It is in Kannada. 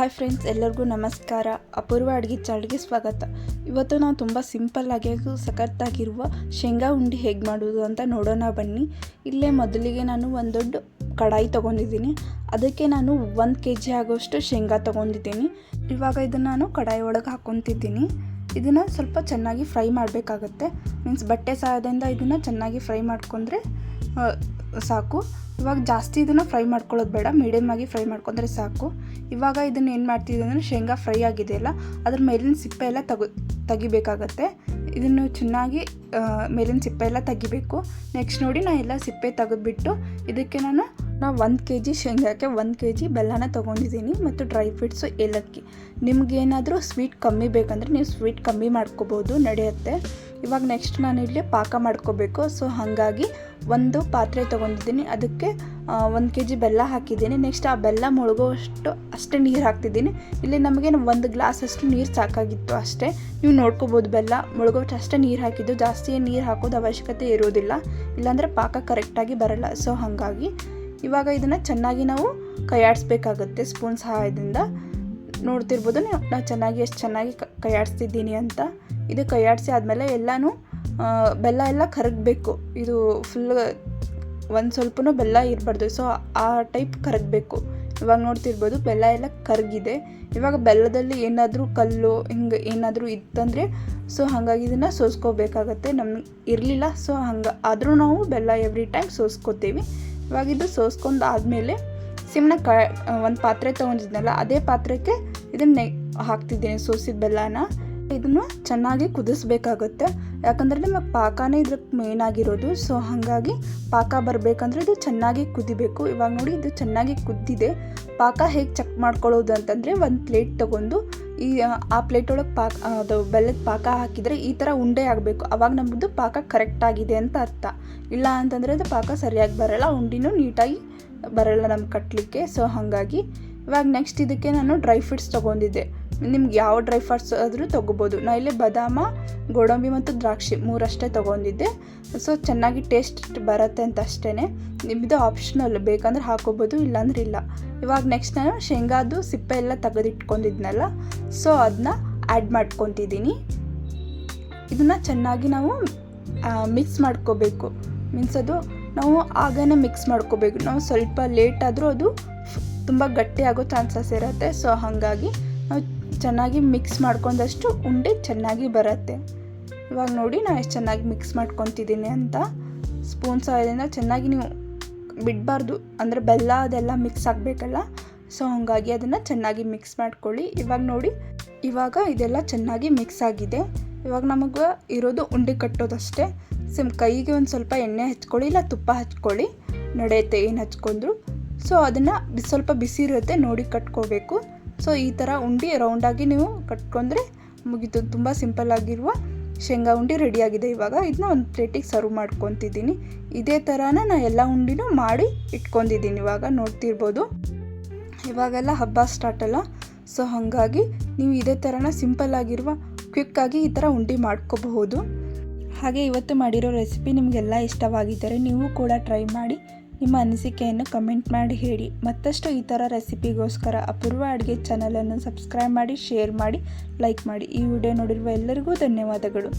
ಹಾಯ್ ಫ್ರೆಂಡ್ಸ್, ಎಲ್ಲರಿಗೂ ನಮಸ್ಕಾರ. ಅಪೂರ್ವ ಅಡುಗೆ ಚಾನಲ್ಗೆ ಸ್ವಾಗತ. ಇವತ್ತು ನಾವು ತುಂಬ ಸಿಂಪಲ್ಲಾಗಿ ಸಖತ್ತಾಗಿರುವ ಶೇಂಗಾ ಉಂಡಿ ಹೇಗೆ ಮಾಡೋದು ಅಂತ ನೋಡೋಣ ಬನ್ನಿ. ಇಲ್ಲೇ ಮೊದಲಿಗೆ ನಾನು ಒಂದು ದೊಡ್ಡ ಕಡಾಯಿ ತೊಗೊಂಡಿದ್ದೀನಿ. ಅದಕ್ಕೆ ನಾನು ಒಂದು ಕೆ ಜಿ ಆಗೋಷ್ಟು ಶೇಂಗಾ ತೊಗೊಂಡಿದ್ದೀನಿ. ಇವಾಗ ಇದನ್ನು ನಾನು ಕಡಾಯಿ ಒಳಗೆ ಹಾಕೊತಿದ್ದೀನಿ. ಇದನ್ನು ಸ್ವಲ್ಪ ಚೆನ್ನಾಗಿ ಫ್ರೈ ಮಾಡಬೇಕಾಗತ್ತೆ. ಮೀನ್ಸ್ ಬಟ್ಟೆ ಸಹಾಯದಿಂದ ಇದನ್ನು ಚೆನ್ನಾಗಿ ಫ್ರೈ ಮಾಡ್ಕೊಂಡ್ರೆ ಸಾಕು. ಇವಾಗ ಜಾಸ್ತಿ ಇದನ್ನು ಫ್ರೈ ಮಾಡ್ಕೊಳ್ಳೋದು ಬೇಡ. ಮೀಡಿಯಮ್ ಆಗಿ ಫ್ರೈ ಮಾಡ್ಕೊಂಡ್ರೆ ಸಾಕು. ಇವಾಗ ಇದನ್ನು ಏನು ಮಾಡ್ತಿದ್ದೆ ಅಂದರೆ ಶೇಂಗಾ ಫ್ರೈ ಆಗಿದೆಯಲ್ಲ ಅದ್ರ ಮೇಲಿನ ಸಿಪ್ಪೆ ಎಲ್ಲ ತಗೋ, ತೆಗಿಬೇಕಾಗತ್ತೆ. ಇದನ್ನು ಚೆನ್ನಾಗಿ ಮೇಲಿನ ಸಿಪ್ಪೆ ಎಲ್ಲ ತೆಗಿಬೇಕು. ನೆಕ್ಸ್ಟ್ ನೋಡಿ ನಾನು ಎಲ್ಲ ಸಿಪ್ಪೆ ತೆಗೆದ್ಬಿಟ್ಟು ಇದಕ್ಕೆ ನಾನು ನಾವು ಒಂದು ಕೆ ಜಿ ಶೇಂಗಾಕ್ಕೆ ಒಂದು ಕೆ ಜಿ ಬೆಲ್ಲನ ತೊಗೊಂಡಿದ್ದೀನಿ ಮತ್ತು ಡ್ರೈ ಫ್ರೂಟ್ಸು ಏಲಕ್ಕಿ. ನಿಮಗೇನಾದರೂ ಸ್ವೀಟ್ ಕಮ್ಮಿ ಬೇಕಂದರೆ ನೀವು ಸ್ವೀಟ್ ಕಮ್ಮಿ ಮಾಡ್ಕೋಬೋದು, ನಡೆಯುತ್ತೆ. ಇವಾಗ ನೆಕ್ಸ್ಟ್ ನಾನು ಇಲ್ಲಿ ಪಾಕ ಮಾಡ್ಕೋಬೇಕು. ಸೊ ಹಾಗಾಗಿ ಒಂದು ಪಾತ್ರೆ ತೊಗೊಂಡಿದ್ದೀನಿ. ಅದಕ್ಕೆ ಒಂದು ಕೆ ಜಿ ಬೆಲ್ಲ ಹಾಕಿದ್ದೀನಿ. ನೆಕ್ಸ್ಟ್ ಆ ಬೆಲ್ಲ ಮುಳುಗೋಷ್ಟು ಅಷ್ಟೇ ನೀರು ಹಾಕ್ತಿದ್ದೀನಿ. ಇಲ್ಲಿ ನಮಗೆ ಒಂದು ಗ್ಲಾಸ್ ಅಷ್ಟು ನೀರು ಸಾಕಾಗಿತ್ತು ಅಷ್ಟೇ. ನೀವು ನೋಡ್ಕೋಬೋದು, ಬೆಲ್ಲ ಮುಳುಗೋಷ್ಟು ಅಷ್ಟೇ ನೀರು ಹಾಕಿದ್ದು. ಜಾಸ್ತಿ ನೀರು ಹಾಕೋದು ಅವಶ್ಯಕತೆ ಇರೋದಿಲ್ಲ. ಇಲ್ಲಾಂದರೆ ಪಾಕ ಕರೆಕ್ಟಾಗಿ ಬರಲ್ಲ. ಸೊ ಹಾಗಾಗಿ ಇವಾಗ ಇದನ್ನು ಚೆನ್ನಾಗಿ ನಾವು ಕೈಯಾಡಿಸ್ಬೇಕಾಗುತ್ತೆ ಸ್ಪೂನ್ ಸಹಾಯದಿಂದ. ನೋಡ್ತಿರ್ಬೋದು ನಾವು ನಾನು ಚೆನ್ನಾಗಿ ಎಷ್ಟು ಚೆನ್ನಾಗಿ ಕೈಯಾಡಿಸ್ತಿದ್ದೀನಿ ಅಂತ. ಇದು ಕೈಯಾಡಿಸಿ ಆದಮೇಲೆ ಎಲ್ಲನೂ ಬೆಲ್ಲ ಎಲ್ಲ ಕರಗಬೇಕು. ಇದು ಫುಲ್ ಒಂದು ಸ್ವಲ್ಪನೂ ಬೆಲ್ಲ ಇರಬಾರ್ದು. ಸೊ ಆ ಟೈಪ್ ಕರಗಬೇಕು. ಇವಾಗ ನೋಡ್ತಿರ್ಬೋದು ಬೆಲ್ಲ ಎಲ್ಲ ಕರಗಿದೆ. ಇವಾಗ ಬೆಲ್ಲದಲ್ಲಿ ಏನಾದರೂ ಕಲ್ಲು ಹಿಂಗೆ ಏನಾದರೂ ಇತ್ತಂದರೆ ಸೊ ಹಾಗಾಗಿ ಇದನ್ನು ಸೋಸ್ಕೋಬೇಕಾಗತ್ತೆ. ನಮ್ಗೆ ಇರಲಿಲ್ಲ ಸೊ ಹಂಗೆ ಆದರೂ ನಾವು ಬೆಲ್ಲ ಎವ್ರಿ ಟೈಮ್ ಸೋಸ್ಕೋತೀವಿ. ಇವಾಗ ಇದು ಸೋಸ್ಕೊಂಡು ಆದಮೇಲೆ ಸಿಮ್ನ ಕ, ಒಂದು ಪಾತ್ರೆ ತೊಗೊಂಡಿದ್ನಲ್ಲ, ಅದೇ ಪಾತ್ರಕ್ಕೆ ಇದನ್ನ ಹಾಕ್ತಿದ್ದೀನಿ ಸೋಸಿದ ಬೆಲ್ಲನ. ಇದನ್ನು ಚೆನ್ನಾಗಿ ಕುದಿಸ್ಬೇಕಾಗುತ್ತೆ. ಯಾಕಂದರೆ ನಮ್ಮ ಪಾಕನೇ ಇದಕ್ಕೆ ಮೇನ್ ಆಗಿರೋದು. ಸೊ ಹಾಗಾಗಿ ಪಾಕ ಬರಬೇಕಂದ್ರೆ ಇದು ಚೆನ್ನಾಗಿ ಕುದಿಬೇಕು. ಇವಾಗ ನೋಡಿ ಇದು ಚೆನ್ನಾಗಿ ಕುದ್ದಿದೆ. ಪಾಕ ಹೇಗೆ ಚೆಕ್ ಮಾಡ್ಕೊಳ್ಳೋದು ಅಂತಂದರೆ ಒಂದು ಪ್ಲೇಟ್ ತೊಗೊಂಡು ಈ, ಆ ಪ್ಲೇಟ್ ಒಳಗೆ ಪಾಕ ಅದು ಬೆಲ್ಲದ ಪಾಕ ಹಾಕಿದರೆ ಈ ಥರ ಉಂಡೆ ಆಗಬೇಕು. ಅವಾಗ ನಮ್ಮದು ಪಾಕ ಕರೆಕ್ಟ್ ಆಗಿದೆ ಅಂತ ಅರ್ಥ. ಇಲ್ಲ ಅಂತಂದರೆ ಅದು ಪಾಕ ಸರಿಯಾಗಿ ಬರಲ್ಲ. ಉಂಡಿನೂ ನೀಟಾಗಿ ಬರಲ್ಲ ನಮ್ಗೆ ಕಟ್ಟಲಿಕ್ಕೆ ಸೊ ಹಾಗಾಗಿ ಇವಾಗ ನೆಕ್ಸ್ಟ್ ಇದಕ್ಕೆ ನಾನು ಡ್ರೈ ಫ್ರೂಟ್ಸ್ ತೊಗೊಂಡಿದ್ದೆ. ನಿಮ್ಗೆ ಯಾವ ಡ್ರೈ ಫ್ರೂಟ್ಸ್ ಆದರೂ ತೊಗೋಬೋದು. ನಾ ಇಲ್ಲಿ ಬಾದಾಮ, ಗೋಡಂಬಿ ಮತ್ತು ದ್ರಾಕ್ಷಿ ಮೂರಷ್ಟೇ ತೊಗೊಂಡಿದ್ದೆ. ಸೊ ಚೆನ್ನಾಗಿ ಟೇಸ್ಟ್ ಬರುತ್ತೆ ಅಂತ ಅಷ್ಟೇ ನಿಮ್ಮದು ಆಪ್ಷನಲ್ ಬೇಕಂದ್ರೆ ಹಾಕೋಬೋದು, ಇಲ್ಲಾಂದ್ರೆ ಇಲ್ಲ. ಇವಾಗ ನೆಕ್ಸ್ಟ್ ನಾನು ಶೇಂಗಾದು ಸಿಪ್ಪೆ ಎಲ್ಲ ತೆಗೆದಿಟ್ಕೊಂಡಿದ್ನಲ್ಲ ಸೊ ಅದನ್ನ ಆ್ಯಡ್ ಮಾಡ್ಕೊತಿದ್ದೀನಿ. ಇದನ್ನು ಚೆನ್ನಾಗಿ ನಾವು ಮಿಕ್ಸ್ ಮಾಡ್ಕೋಬೇಕು. ಮೀನ್ಸ್ ಅದು ನಾವು ಆಗನೇ ಮಿಕ್ಸ್ ಮಾಡ್ಕೋಬೇಕು. ನಾವು ಸ್ವಲ್ಪ ಲೇಟ್ ಆದರೂ ಅದು ತುಂಬ ಗಟ್ಟಿ ಆಗೋ ಚಾನ್ಸಸ್ ಇರುತ್ತೆ. ಸೊ ಹಾಗಾಗಿ ಚೆನ್ನಾಗಿ ಮಿಕ್ಸ್ ಮಾಡ್ಕೊಂಡಷ್ಟು ಉಂಡೆ ಚೆನ್ನಾಗಿ ಬರುತ್ತೆ. ಇವಾಗ ನೋಡಿ ನಾನು ಎಷ್ಟು ಚೆನ್ನಾಗಿ ಮಿಕ್ಸ್ ಮಾಡ್ಕೊತಿದ್ದೀನಿ ಅಂತ. ಸ್ಪೂನ್ ಸಹಾಯದಿಂದ ಚೆನ್ನಾಗಿ ನೀವು ಬಿಡಬಾರ್ದು. ಅಂದರೆ ಬೆಲ್ಲ ಅದೆಲ್ಲ ಮಿಕ್ಸ್ ಆಗಬೇಕಲ್ಲ. ಸೊ ಹಾಗಾಗಿ ಅದನ್ನು ಚೆನ್ನಾಗಿ ಮಿಕ್ಸ್ ಮಾಡ್ಕೊಳ್ಳಿ. ಇವಾಗ ನೋಡಿ, ಇವಾಗ ಇದೆಲ್ಲ ಚೆನ್ನಾಗಿ ಮಿಕ್ಸ್ ಆಗಿದೆ. ಇವಾಗ ನಮಗೆ ಇರೋದು ಉಂಡೆ ಕಟ್ಟೋದಷ್ಟೇ. ಸಿಮ್ ಕೈಗೆ ಒಂದು ಸ್ವಲ್ಪ ಎಣ್ಣೆ ಹಚ್ಕೊಳ್ಳಿ, ಇಲ್ಲ ತುಪ್ಪ ಹಚ್ಕೊಳ್ಳಿ. ನಡೆಯುತ್ತೆ ಏನು ಹಚ್ಕೊಂಡ್ರು. ಸೊ ಅದನ್ನು ಸ್ವಲ್ಪ ಬಿಸಿ ಇರುತ್ತೆ, ನೋಡಿ ಕಟ್ಕೋಬೇಕು. ಸೊ ಈ ಥರ ಉಂಡೆ ರೌಂಡಾಗಿ ನೀವು ಕಟ್ಕೊಂಡ್ರೆ ಮುಗೀತು. ತುಂಬ ಸಿಂಪಲ್ ಆಗಿರುವ ಶೇಂಗಾ ಉಂಡಿ ರೆಡಿಯಾಗಿದೆ ಇವಾಗ. ಇದನ್ನ ಒಂದು ಪ್ಲೇಟಿಗೆ ಸರ್ವ್ ಮಾಡ್ಕೊತಿದ್ದೀನಿ. ಇದೇ ಥರನ ನಾನು ಎಲ್ಲ ಉಂಡಿನೂ ಮಾಡಿ ಇಟ್ಕೊಂಡಿದ್ದೀನಿ ಇವಾಗ. ನೋಡ್ತಿರ್ಬೋದು. ಇವಾಗೆಲ್ಲ ಹಬ್ಬ ಸ್ಟಾರ್ಟ್ ಅಲ್ಲ. ಸೊ ಹಾಗಾಗಿ ನೀವು ಇದೇ ಥರನ ಸಿಂಪಲ್ ಆಗಿರುವ ಕ್ವಿಕ್ಕಾಗಿ ಈ ಥರ ಉಂಡೆ ಮಾಡ್ಕೋಬಹುದು. ಹಾಗೆ ಇವತ್ತು ಮಾಡಿರೋ ರೆಸಿಪಿ ನಿಮಗೆಲ್ಲ ಇಷ್ಟವಾಗಿದ್ದರೆ ನೀವು ಕೂಡ ಟ್ರೈ ಮಾಡಿ ನಿಮ್ಮ ಅನಿಸಿಕೆಯನ್ನು ಕಮೆಂಟ್ ಮಾಡಿ ಹೇಳಿ. ಮತ್ತಷ್ಟು ಈ ಥರ ರೆಸಿಪಿಗೋಸ್ಕರ ಅಪೂರ್ವ ಅಡುಗೆ ಚಾನಲನ್ನು ಸಬ್ಸ್ಕ್ರೈಬ್ ಮಾಡಿ, ಶೇರ್ ಮಾಡಿ, ಲೈಕ್ ಮಾಡಿ. ಈ ವಿಡಿಯೋ ನೋಡಿರುವ ಎಲ್ಲರಿಗೂ ಧನ್ಯವಾದಗಳು.